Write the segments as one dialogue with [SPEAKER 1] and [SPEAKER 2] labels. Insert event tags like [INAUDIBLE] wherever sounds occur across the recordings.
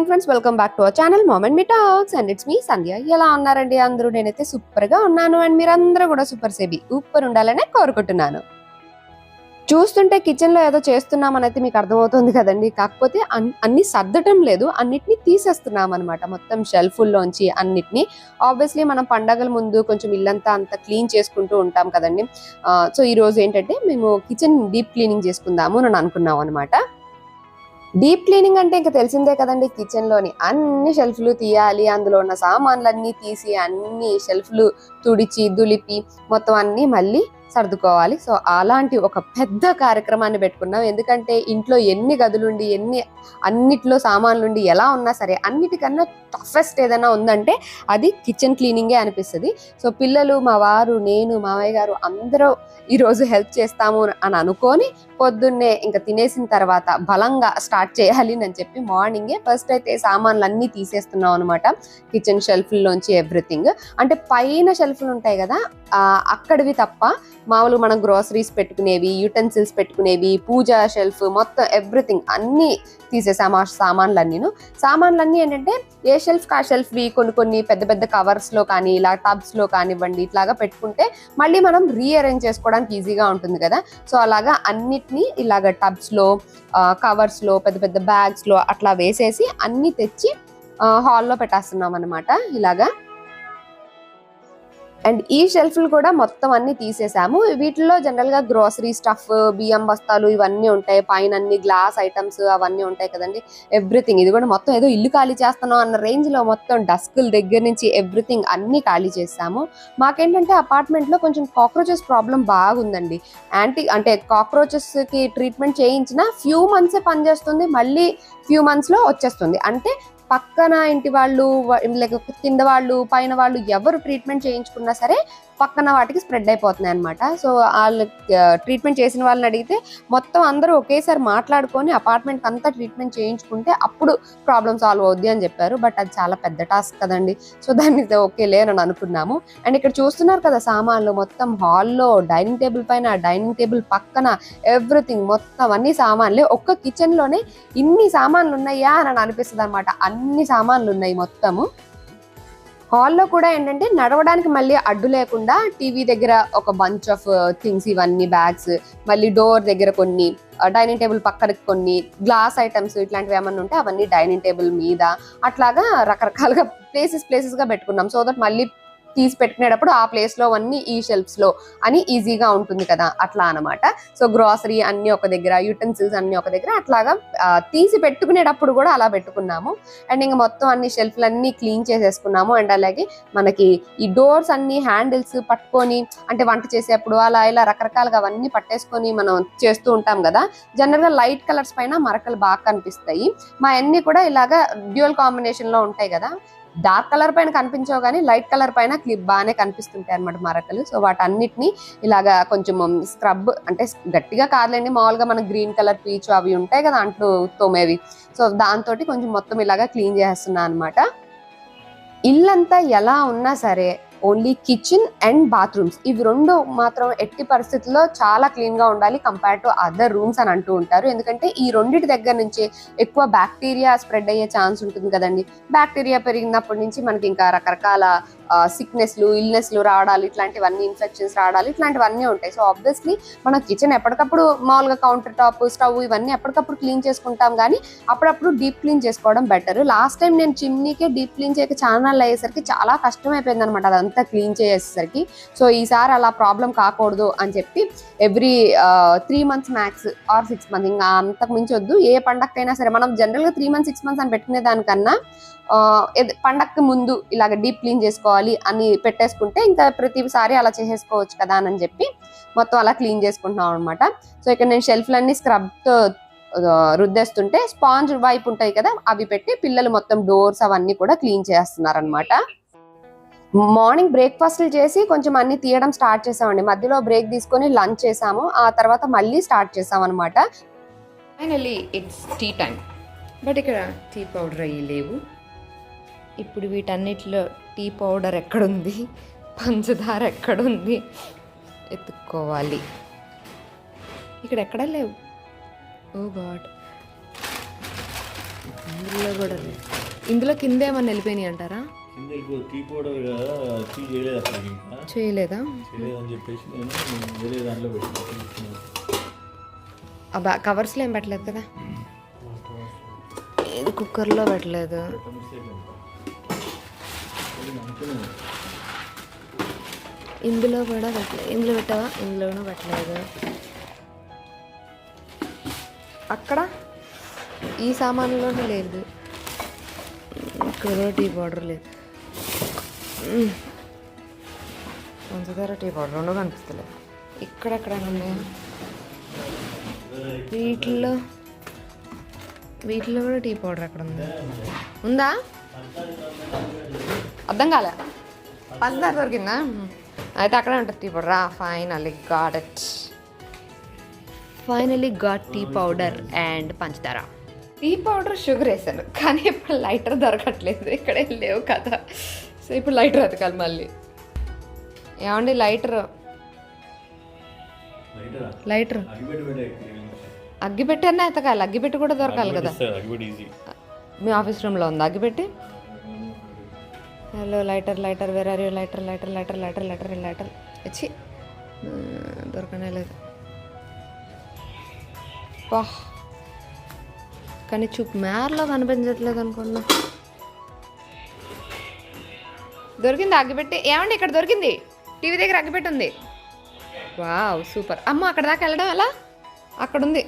[SPEAKER 1] Morning friends welcome back to our channel moment me talks and it's me Sandhya. ఎలా ఉన్నారండి అందరూ? నేనైతే సూపర్గా ఉన్నాను. అండ్ మీరందరూ కూడా సూపర్ సేబి. సూపర్ ఉండాలనే కోరుకుంటున్నాను. చూస్తుంటే కిచెన్లో ఏదో చేస్తున్నామనైతే మీకు అర్థమవుతుంది కదండి. కాకపోతే అన్- అన్ని సర్దటం లేదు. అన్నిటిని తీసేస్తున్నాం అనమాట మొత్తం షెల్ఫుల్లోంచి అన్నిటిని. ఆబ్వియస్లీ మనం పండగల ముందు కొంచెం ఇల్లంతా అంత క్లీన్ చేసుకుంటూ ఉంటాం కదండి. సో ఈ రోజు ఏంటంటే మేము కిచెన్ డీప్ క్లీనింగ్ చేసుకుందాము అని అనుకున్నాం అనమాట డీప్ క్లీనింగ్ అంటే ఇంకా తెలిసిందే కదండి కిచెన్లోని అన్ని షెల్ఫ్లు తీయాలి అందులో ఉన్న సామాన్లన్నీ తీసి అన్ని షెల్ఫ్లు తుడిచి దులిపి మొత్తం అన్ని మళ్ళీ సర్దుకోవాలి. సో అలాంటి ఒక పెద్ద కార్యక్రమాన్ని పెట్టుకున్నాం. ఎందుకంటే ఇంట్లో ఎన్ని గదులుండి ఎన్ని అన్నిట్లో సామాన్లుండి ఎలా ఉన్నా సరే అన్నిటికన్నా టఫెస్ట్ ఏదైనా ఉందంటే అది కిచెన్ క్లీనింగే అనిపిస్తుంది. సో పిల్లలు మా వారు నేను మామయ్య గారు అందరూ ఈరోజు హెల్ప్ చేస్తాము అని అనుకొని పొద్దున్నే ఇంకా తినేసిన తర్వాత బలంగా స్టార్ట్ చేయాలి అని చెప్పి మార్నింగే ఫస్ట్ అయితే సామాన్లు అన్నీ తీసేస్తున్నాం అనమాట కిచెన్ షెల్ఫ్లోంచి ఎవ్రీథింగ్ అంటే పైన షెల్ఫ్లు ఉంటాయి కదా అక్కడివి తప్ప మామూలుగా మనం గ్రోసరీస్ పెట్టుకునేవి యూటెన్సిల్స్ పెట్టుకునేవి పూజా షెల్ఫ్ మొత్తం ఎవ్రీథింగ్ అన్నీ తీసేసాము ఆ సామాన్లన్నీను. సామాన్లన్నీ ఏంటంటే ఏ షెల్ఫ్ ఆ షెల్ఫ్వి కొన్ని కొన్ని పెద్ద పెద్ద కవర్స్లో కానీ ఇలా టబ్స్లో కానివ్వండి ఇట్లాగా పెట్టుకుంటే మళ్ళీ మనం రీఅరేంజ్ చేసుకోవడానికి ఈజీగా ఉంటుంది కదా. సో అలాగా అన్నిటినీ ఇలాగ టబ్స్లో కవర్స్లో పెద్ద పెద్ద బ్యాగ్స్లో అట్లా వేసేసి అన్నీ తెచ్చి హాల్లో పెట్టేస్తున్నాం అనమాట ఇలాగా అండ్ ఈ షెల్ఫ్లు కూడా మొత్తం అన్ని తీసేసాము. వీటిలో జనరల్గా గ్రోసరీ స్టఫ్ బియ్యం బస్తాలు ఇవన్నీ ఉంటాయి. పైన అన్ని గ్లాస్ ఐటమ్స్ అవన్నీ ఉంటాయి కదండి. ఎవ్రీథింగ్ ఇది కూడా మొత్తం ఏదో ఇల్లు ఖాళీ చేస్తున్నాం అన్న రేంజ్లో మొత్తం డస్కుల దగ్గర నుంచి ఎవ్రీథింగ్ అన్ని ఖాళీ చేసాము. మాకేంటంటే అపార్ట్మెంట్లో కొంచెం కాక్రోచెస్ ప్రాబ్లం బాగుందండి. యాంటీ అంటే కాక్రోచెస్కి ట్రీట్మెంట్ చేయించిన ఫ్యూ మంత్సే పనిచేస్తుంది. మళ్ళీ ఫ్యూ మంత్స్లో వచ్చేస్తుంది. అంటే పక్కన ఇంటి వాళ్ళు లైక్ కింద వాళ్ళు పైన వాళ్ళు ఎవరు ట్రీట్మెంట్ చేయించుకున్నా సరే పక్కన వాటికి స్ప్రెడ్ అయిపోతున్నాయి అనమాట సో వాళ్ళు ట్రీట్మెంట్ చేసిన వాళ్ళని అడిగితే మొత్తం అందరూ ఒకేసారి మాట్లాడుకొని అపార్ట్మెంట్ అంతా ట్రీట్మెంట్ చేయించుకుంటే అప్పుడు ప్రాబ్లమ్ సాల్వ్ అవుద్ది అని చెప్పారు. బట్ అది చాలా పెద్ద టాస్క్ కదండి. సో దాన్ని ఓకే లేనని అనుకున్నాము. అండ్ ఇక్కడ చూస్తున్నారు కదా సామాన్లు మొత్తం హాల్లో డైనింగ్ టేబుల్ పైన డైనింగ్ టేబుల్ పక్కన ఎవ్రీథింగ్ మొత్తం అన్ని సామాన్లే. ఒక్క కిచెన్లోనే ఇన్ని సామాన్లు ఉన్నాయా అని అనిపిస్తుంది అనమాట అన్ని సామాన్లు ఉన్నాయి మొత్తము. హాల్లో కూడా ఏంటంటే నడవడానికి మళ్ళీ అడ్డు లేకుండా టీవీ దగ్గర ఒక బంచ్ ఆఫ్ థింగ్స్ ఇవన్నీ బ్యాగ్స్ మళ్ళీ డోర్ దగ్గర కొన్ని డైనింగ్ టేబుల్ పక్కనకి కొన్ని గ్లాస్ ఐటమ్స్ ఇట్లాంటివి ఏమన్నా ఉంటే అవన్నీ డైనింగ్ టేబుల్ మీద అట్లాగా రకరకాలుగా ప్లేసెస్ ప్లేసెస్గా పెట్టుకున్నాం. సో దట్ మళ్ళీ తీసి పెట్టుకునేటప్పుడు ఆ ప్లేస్లో అన్ని ఈ షెల్ఫ్స్లో అని ఈజీగా ఉంటుంది కదా అట్లా అన్నమాట. సో గ్రాసరీ అన్ని ఒక దగ్గర యూటెన్సిల్స్ అన్ని ఒక దగ్గర అట్లాగా తీసి పెట్టుకునేటప్పుడు కూడా అలా పెట్టుకున్నాము. అండ్ ఇంకా మొత్తం అన్ని షెల్ఫ్లన్నీ క్లీన్ చేసేసుకున్నాము. అండ్ అలాగే మనకి ఈ డోర్స్ అన్ని హ్యాండిల్స్ పట్టుకొని అంటే వంట చేసేప్పుడు అలా ఇలా రకరకాలుగా అవన్నీ పట్టేసుకొని మనం చేస్తూ ఉంటాం కదా జనరల్గా లైట్ కలర్స్ పైన మరకలు బాగా కనిపిస్తాయి. మా అన్నీ కూడా ఇలాగా డ్యూయల్ కాంబినేషన్లో ఉంటాయి కదా డార్క్ కలర్ పైన కనిపించవు కానీ లైట్ కలర్ పైన క్లిప్ బాగానే కనిపిస్తుంటాయి అనమాట మరకలు. సో వాటన్నిటిని ఇలాగా కొంచెం స్క్రబ్ అంటే గట్టిగా కాదులేండి మామూలుగా మన గ్రీన్ కలర్ పీచు అవి ఉంటాయి కదా అంట్లు తోమేవి. సో దాంతో కొంచెం మొత్తం ఇలాగా క్లీన్ చేస్తున్నా అనమాట ఇల్లంతా ఎలా ఉన్నా సరే ఓన్లీ కిచెన్ అండ్ బాత్రూమ్స్. ఇవి రెండు మాత్రం ఎట్టి పరిస్థితుల్లో చాలా క్లీన్గా ఉండాలి కంపేర్ టు అదర్ రూమ్స్ అని అంటూ ఉంటారు. ఎందుకంటే ఈ రెండింటి దగ్గర నుంచి ఎక్కువ బ్యాక్టీరియా స్ప్రెడ్ అయ్యే ఛాన్స్ ఉంటుంది కదండి. బ్యాక్టీరియా పెరిగినప్పటి నుంచి మనకి ఇంకా రకరకాల సిక్నెస్లు ఇల్నెస్లు రావడాలు ఇట్లాంటివన్నీ ఇన్ఫెక్షన్స్ రావడాలు ఇట్లాంటివన్నీ ఉంటాయి. సో ఆబ్వియస్లీ మన కిచెన్ ఎప్పటికప్పుడు మామూలుగా కౌంటర్ టాప్ స్టవ్ ఇవన్నీ ఎప్పటికప్పుడు క్లీన్ చేసుకుంటాం కానీ అప్పుడప్పుడు డీప్ క్లీన్ చేసుకోవడం బెటర్ లాస్ట్ టైం నేను చిమ్నీకే డీప్ క్లీన్ చేయక ఛానల్ అయ్యేసరికి చాలా కష్టం అయిపోయింది అనమాట అదంతా క్లీన్ చేసేసరికి. సో ఈసారి అలా ప్రాబ్లం కాకూడదు అని చెప్పి every three months max or six months ఇంకా అంతకు మించి వద్దు ఏ పండగకైనా సరే మనం జనరల్గా త్రీ మంత్స్ సిక్స్ మంత్స్ అని పెట్టుకునే దానికన్నా పండక్కి ముందు ఇలాగ డీప్ క్లీన్ చేసుకోవాలి అని పెట్టేసుకుంటే ఇంకా ప్రతిసారి అలా చేసేసుకోవచ్చు కదా అని చెప్పి మొత్తం అలా క్లీన్ చేసుకుంటున్నాం అనమాట సో ఇక్కడ నేను షెల్ఫ్లన్నీ స్క్రబ్తో రుద్దేస్తుంటే స్పాంజ్ వైపు ఉంటాయి కదా అవి పెట్టి పిల్లలు మొత్తం డోర్స్ అవన్నీ కూడా క్లీన్ చేస్తున్నారు అనమాట మార్నింగ్ బ్రేక్ఫాస్ట్లు చేసి కొంచెం అన్ని తీయడం స్టార్ట్ చేసామండి. మధ్యలో బ్రేక్ తీసుకొని లంచ్ చేసాము. ఆ తర్వాత మళ్ళీ స్టార్ట్ చేసాం అనమాట
[SPEAKER 2] finally it's tea time but ఇక్కడ టీ పౌడర్ అయ్యి లేవు. ఇప్పుడు వీటన్నిటిలో టీ పౌడర్ ఎక్కడుంది? పంచదార ఎక్కడుంది? ఎత్తుక్కోవాలి. ఇక్కడ ఎక్కడా లేవు? Oh God. ఇందులో కూడా లేదు ఇందులో కింద ఏమన్నా వెళ్ళిపోయినాయి అంటారా?
[SPEAKER 3] చేయలేదు
[SPEAKER 2] అబ్బా కవర్స్లో ఏం పెట్టలేదు కదా? ఇది కుక్కర్లో పెట్టలేదు? ఇందులో కూడా పెట్టలేదు. ఇందులో పెట్టావా? ఇందులోనూ పెట్టలేదు. అక్కడ ఈ సామాన్లోనే లేదు. ఇక్కడ టీ పౌడర్ లేదు. పంచదార టీ పౌడర్ రెండు కనిపిస్తలేదు. ఇక్కడెక్కడ ఉన్నాయా? వీటిల్లో వీటిలో కూడా టీ పౌడర్ అక్కడ ఉంది? ఉందా? అర్థం కాలే. పంచదార దొరికిందా? అయితే అక్కడే ఉంటుంది టీ పౌడర్. రా finally got it finally got tea powder and పంచదార. టీ పౌడర్ షుగర్ వేసాను. కానీ ఇప్పుడు లైటర్ దొరకట్లేదు. ఇక్కడ లేవు కదా. సో ఇప్పుడు లైటర్ ఎతకాలి మళ్ళీ. ఏమండి లైటర్? లైటర్?
[SPEAKER 3] అగ్గిపెట్టి పెట్టే
[SPEAKER 2] అగ్గిపెట్టి అన్నా ఎతకాలి అగ్గిపెట్టి కూడా దొరకాలి కదా. మీ ఆఫీస్ రూమ్లో ఉందా అగ్గిపెట్టి? Hello lighter lighter where are you lighter lighter lighter lighter lighter lighter. వచ్చి దొరకనే లేదు. వా. కానీ చూపు మేరలో కనిపించట్లేదు అనుకున్నా. దొరికింది అగ్గిపెట్టి. ఏమండి ఇక్కడ దొరికింది? టీవీ దగ్గర అగ్గిపెట్టి ఉంది. Wow super. అమ్మ అక్కడ దాకా వెళ్ళడం ఎలా? అక్కడ ఉంది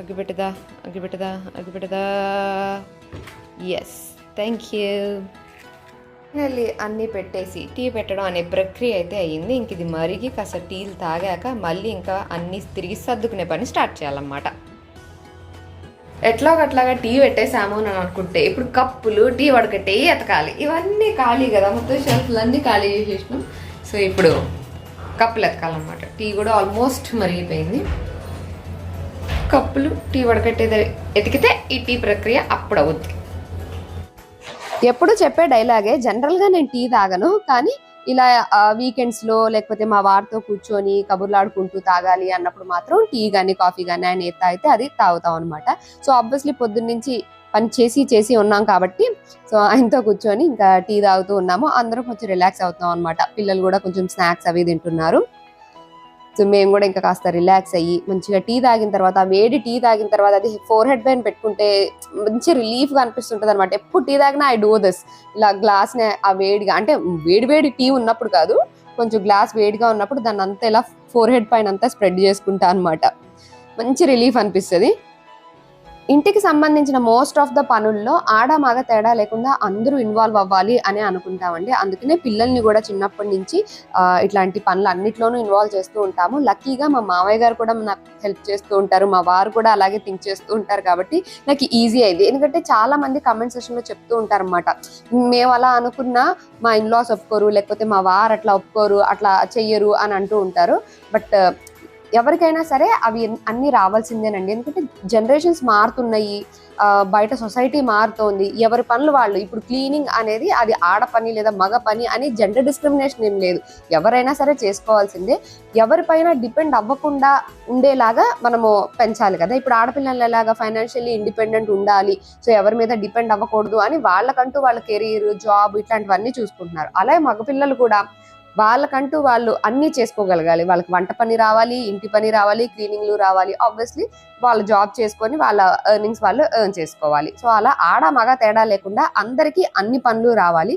[SPEAKER 2] అగ్గిపెట్టదా అగ్గిపెట్టదా అగ్గిపెట్టదా? ఎస్ థ్యాంక్ యూ ఫైనల్లీ అన్నీ పెట్టేసి టీ పెట్టడం అనే ప్రక్రియ అయితే అయ్యింది. ఇంక ఇది మరిగి కాస్త టీలు తాగాక మళ్ళీ ఇంకా అన్నీ తిరిగి సర్దుకునే పని స్టార్ట్ చేయాలన్నమాట. ఎట్లాగట్లాగా టీ పెట్టేసాము అని అనుకుంటే ఇప్పుడు కప్పులు టీ వడకట్టే ఎతకాలి. ఇవన్నీ ఖాళీ కదా మొత్తం షెల్ఫ్లు అన్నీ ఖాళీ చేసేసినాం. సో ఇప్పుడు కప్పులు ఎతకాలన్నమాట. టీ కూడా ఆల్మోస్ట్ మరిగిపోయింది. కప్పులు టీ వడకట్టేది ఎతికితే ఈ టీ ప్రక్రియ అప్పుడు అవుద్ది
[SPEAKER 1] ఎప్పుడు చెప్పే డైలాగే జనరల్గా నేను టీ తాగను కానీ ఇలా వీకెండ్స్లో లేకపోతే మా వారితో కూర్చొని కబుర్లాడుకుంటూ తాగాలి అన్నప్పుడు మాత్రం టీ కానీ కాఫీ కానీ ఆయన ఏది తాగితే అది తాగుతాం అనమాట సో ఆబ్వియస్లీ పొద్దున్నుంచి పని చేసి చేసి ఉన్నాం కాబట్టి సో ఆయనతో కూర్చొని ఇంకా టీ తాగుతూ ఉన్నాము. అందరం కొంచెం రిలాక్స్ అవుతాం అనమాట పిల్లలు కూడా కొంచెం స్నాక్స్ అవి తింటున్నారు. సో మేము కూడా ఇంకా కాస్త రిలాక్స్ అయ్యి మంచిగా టీ తాగిన తర్వాత ఆ వేడి టీ తాగిన తర్వాత అది ఫోర్ హెడ్ పైన పెట్టుకుంటే మంచి రిలీఫ్గా అనిపిస్తుంటుంది అనమాట ఎప్పుడు టీ తాగినా ఐ డూ దిస్ ఇలా గ్లాస్నే ఆ వేడిగా అంటే వేడి వేడి టీ ఉన్నప్పుడు కాదు కొంచెం గ్లాస్ వేడిగా ఉన్నప్పుడు దాన్ని అంతా ఇలా ఫోర్ హెడ్ పైన అంతా స్ప్రెడ్ చేసుకుంటా అనమాట మంచి రిలీఫ్ అనిపిస్తుంది. ఇంటికి సంబంధించిన మోస్ట్ ఆఫ్ ద పనుల్లో ఆడ మగ తేడా లేకుండా అందరూ ఇన్వాల్వ్ అవ్వాలి అని అనుకుంటామండి. అందుకనే పిల్లల్ని కూడా చిన్నప్పటి నుంచి ఇట్లాంటి పనులు అన్నిట్లోనూ ఇన్వాల్వ్ చేస్తూ ఉంటాము. లక్కీగా మా మావయ్య గారు కూడా నాకు హెల్ప్ చేస్తూ ఉంటారు. మా వారు కూడా అలాగే థింక్ చేస్తూ ఉంటారు కాబట్టి నాకు ఈజీ అయింది. ఎందుకంటే చాలా మంది కమెంట్ సెషన్లో చెప్తూ ఉంటారు అనమాట మేము అలా అనుకున్నా మా ఇన్లాస్ ఒప్పుకోరు లేకపోతే మా వారు అట్లా ఒప్పుకోరు అట్లా చెయ్యరు అని అంటూ ఉంటారు. బట్ ఎవరికైనా సరే అవి అన్ని రావాల్సిందేనండి. ఎందుకంటే జనరేషన్స్ మారుతున్నాయి. బయట సొసైటీ మారుతోంది. ఎవరి పనులు వాళ్ళు ఇప్పుడు క్లీనింగ్ అనేది అది ఆడ పని లేదా మగ పని అని జెండర్ డిస్క్రిమినేషన్ ఏం లేదు. ఎవరైనా సరే చేసుకోవాల్సిందే. ఎవరిపైన డిపెండ్ అవ్వకుండా ఉండేలాగా మనము పెంచాలి కదా. ఇప్పుడు ఆడపిల్లలు ఎలాగా ఫైనాన్షియల్లీ ఇండిపెండెంట్ ఉండాలి. సో ఎవరి మీద డిపెండ్ అవ్వకూడదు అని వాళ్ళకంటూ వాళ్ళ కెరీర్ జాబ్ ఇట్లాంటివన్నీ చూసుకుంటున్నారు. అలాగే మగపిల్లలు కూడా వాళ్ళకంటూ వాళ్ళు అన్నీ చేసుకోగలగాలి. వాళ్ళకి వంట పని రావాలి ఇంటి పని రావాలి క్లీనింగ్లు రావాలి. ఆబ్వియస్లీ వాళ్ళు జాబ్ చేసుకొని వాళ్ళ ఎర్నింగ్స్ వాళ్ళు ఎర్న్ చేసుకోవాలి. సో అలా ఆడ మగ తేడా లేకుండా అందరికీ అన్ని పనులు రావాలి.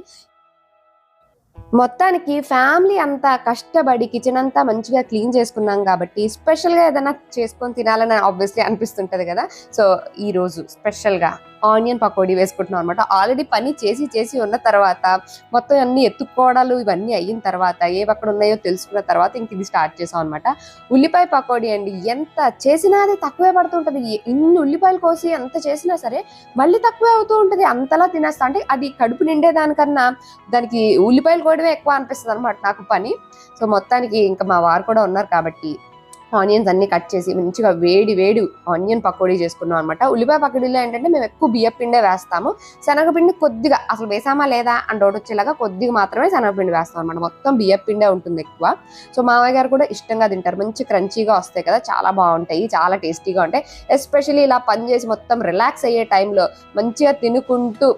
[SPEAKER 1] మొత్తానికి ఫ్యామిలీ అంతా కష్టపడి కిచెన్ అంతా మంచిగా క్లీన్ చేసుకున్నాం కాబట్టి స్పెషల్గా ఏదైనా చేసుకొని తినాలని ఆబ్వియస్లీ అనిపిస్తుంటుంది కదా. సో ఈ రోజు ఆనియన్ పకోడీ వేసుకుంటున్నాం అనమాట ఆల్రెడీ పని చేసి చేసి ఉన్న తర్వాత మొత్తం అన్ని ఎత్తుక్కోవడాలు ఇవన్నీ అయిన తర్వాత ఏవి అక్కడ ఉన్నాయో తెలుసుకున్న తర్వాత ఇంక ఇది స్టార్ట్ చేసాం అనమాట ఉల్లిపాయ పకోడీ అండి ఎంత చేసినా అది తక్కువే పడుతుంటుంది. ఇన్ని ఉల్లిపాయలు కోసి ఎంత చేసినా సరే మళ్ళీ తక్కువే అవుతూ ఉంటుంది. అంతలా తినేస్తా అంటే అది కడుపు నిండేదానికన్నా దానికి ఉల్లిపాయలు కోయడమే ఎక్కువ అనిపిస్తుంది అనమాట నాకు పని. సో మొత్తానికి ఇంకా మా వారు కూడా ఉన్నారు కాబట్టి ఆనియన్స్ అన్ని కట్ చేసి మంచిగా వేడి వేడి ఆనియన్ పకోడీ చేసుకున్నాం అనమాట ఉల్లిపాయ పకోడీలో ఏంటంటే మేము ఎక్కువ బియ్య పిండే వేస్తాము. శనగపిండి కొద్దిగా అసలు వేసామా లేదా అని డౌట్ వచ్చేలాగా కొద్దిగా మాత్రమే శనగపిండి వేస్తాం అనమాట మొత్తం బియ్య పిండే ఉంటుంది ఎక్కువ. సో మామయ్య గారు కూడా ఇష్టంగా తింటారు. మంచి క్రంచీగా వస్తాయి కదా చాలా బాగుంటాయి చాలా టేస్టీగా ఉంటాయి. ఎస్పెషల్లీ ఇలా పని చేసి మొత్తం రిలాక్స్ అయ్యే టైంలో మంచిగా తినుకుంటూ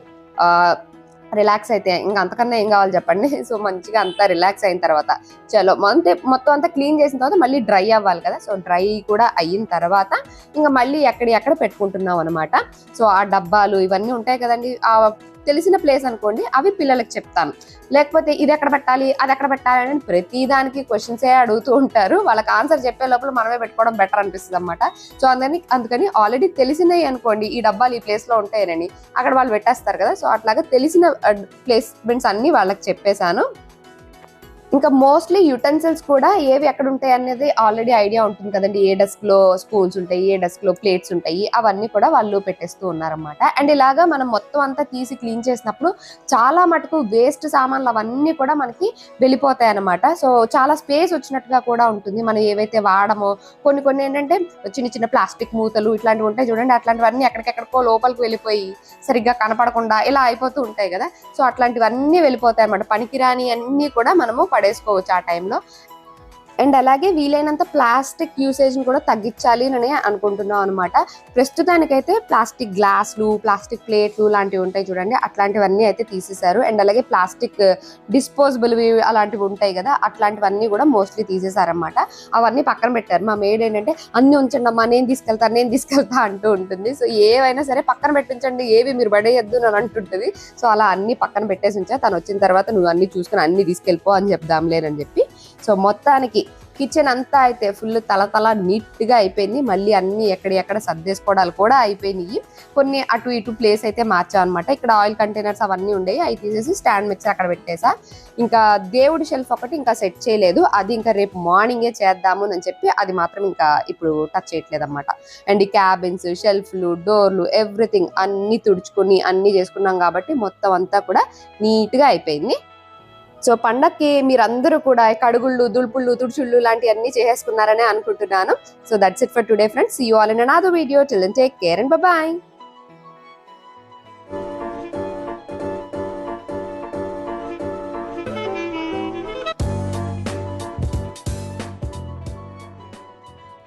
[SPEAKER 1] రిలాక్స్ అయితే. ఇంకా అంతకన్నా ఏం కావాలి చెప్పండి. [LAUGHS] సో మంచిగా అంతా రిలాక్స్ అయిన తర్వాత చలో మొత్తం మొత్తం అంతా క్లీన్ చేసిన తర్వాత మళ్ళీ డ్రై అవ్వాలి కదా. సో డ్రై కూడా అయిన తర్వాత ఇంకా మళ్ళీ ఎక్కడి ఎక్కడ పెట్టుకుంటున్నాం అనమాట సో ఆ డబ్బాలు ఇవన్నీ ఉంటాయి కదండి. ఆ తెలిసిన ప్లేస్ అనుకోండి అవి పిల్లలకు చెప్తాను. లేకపోతే ఇది ఎక్కడ పెట్టాలి అది ఎక్కడ పెట్టాలి అని ప్రతి దానికి క్వశ్చన్స్ ఏ అడుగుతూ ఉంటారు. వాళ్ళకి ఆన్సర్ చెప్పే లోపల మనమే పెట్టుకోవడం బెటర్ అనిపిస్తుంది అనమాట సో అందుకని అందుకని ఆల్రెడీ తెలిసినవి అనుకోండి ఈ డబ్బాలు ఈ ప్లేస్లో అక్కడ వాళ్ళు పెట్టేస్తారు కదా సో అట్లాగా తెలిసిన uh, ప్లేస్మెంట్స్ అన్ని వాళ్ళకి చెప్పేశాను. ఇంకా మోస్ట్లీ యుటెన్సిల్స్ కూడా ఏవి ఎక్కడ ఉంటాయి అనేది ఆల్రెడీ ఐడియా ఉంటుంది కదండి. ఏ డెస్క్లో స్పూన్స్ ఉంటాయి ఏ డెస్క్లో ప్లేట్స్ ఉంటాయి అవన్నీ కూడా వాళ్ళు పెట్టేస్తూ ఉన్నారన్నమాట. అండ్ ఇలాగా మనం మొత్తం అంతా తీసి క్లీన్ చేసినప్పుడు చాలా మటుకు వేస్ట్ సామాన్లు అవన్నీ కూడా మనకి వెళ్ళిపోతాయి అన్నమాట. సో చాలా స్పేస్ వచ్చినట్టుగా కూడా ఉంటుంది. మనం ఏవైతే వాడమో కొన్ని కొన్ని ఏంటంటే చిన్న చిన్న ప్లాస్టిక్ మూతలు ఇట్లాంటివి ఉంటాయి చూడండి. అట్లాంటివన్నీ ఎక్కడికెక్కడికో లోపలికి వెళ్ళిపోయి సరిగ్గా కనపడకుండా ఇలా అయిపోతూ ఉంటాయి కదా. సో అట్లాంటివన్నీ వెళ్ళిపోతాయి అన్నమాట. పనికిరాని అన్నీ కూడా మనము పడేసుకోవచ్చు ఆ టైంలో అండ్ అలాగే వీలైనంత ప్లాస్టిక్ యూసేజ్ని కూడా తగ్గించాలి అని అనుకుంటున్నాం అనమాట ప్రస్తుతానికైతే ప్లాస్టిక్ గ్లాసులు ప్లాస్టిక్ ప్లేట్లు లాంటివి ఉంటాయి చూడండి. అట్లాంటివన్నీ అయితే తీసేశారు. అండ్ అలాగే ప్లాస్టిక్ డిస్పోజబుల్వి అలాంటివి ఉంటాయి కదా అట్లాంటివన్నీ కూడా మోస్ట్లీ తీసేశారనమాట అవన్నీ పక్కన పెట్టారు. మా మేడ్ ఏంటంటే అన్ని ఉంచండి అమ్మా నేను తీసుకెళ్తా నేను తీసుకెళ్తా అంటూ ఉంటుంది. సో ఏవైనా సరే పక్కన పెట్టించండి ఏవి మీరు పడేయద్దు అని అంటుంటుంది. సో అలా అన్ని పక్కన పెట్టేసి ఉంచా. తను వచ్చిన తర్వాత నువ్వు అన్ని చూసుకుని అన్ని తీసుకెళ్ళిపో అని చెప్దాంలేనని చెప్పి సో మొత్తానికి కిచెన్ అంతా అయితే ఫుల్ తల తల నీట్గా అయిపోయింది. మళ్ళీ అన్ని ఎక్కడ ఎక్కడ సర్దేసుకోవడాలు కూడా అయిపోయినాయి. కొన్ని అటు ఇటు ప్లేస్ అయితే మార్చాం అనమాట ఇక్కడ ఆయిల్ కంటైనర్స్ అవన్నీ ఉండేవి అవి తీసేసి స్టాండ్ మిక్సర్ అక్కడ పెట్టేసా. ఇంకా దేవుడి షెల్ఫ్ ఒకటి ఇంకా సెట్ చేయలేదు. అది ఇంకా రేపు మార్నింగే చేద్దాము అని చెప్పి అది మాత్రం ఇంకా ఇప్పుడు టచ్ చేయట్లేదు అనమాట అండ్ ఈ క్యాబిన్స్ షెల్ఫ్లు డోర్లు ఎవ్రీథింగ్ అన్ని తుడుచుకుని అన్ని చేసుకున్నాం కాబట్టి మొత్తం అంతా కూడా నీట్గా అయిపోయింది. సో పండక్కి మీరందరూ కూడా కడుగుళ్ళు దుల్పుళ్ళు తుడుచుళ్ళు లాంటివన్నీ చేసేసుకున్నారని అనుకుంటున్నాను. So that's it for today friends you all in another video till take care and bye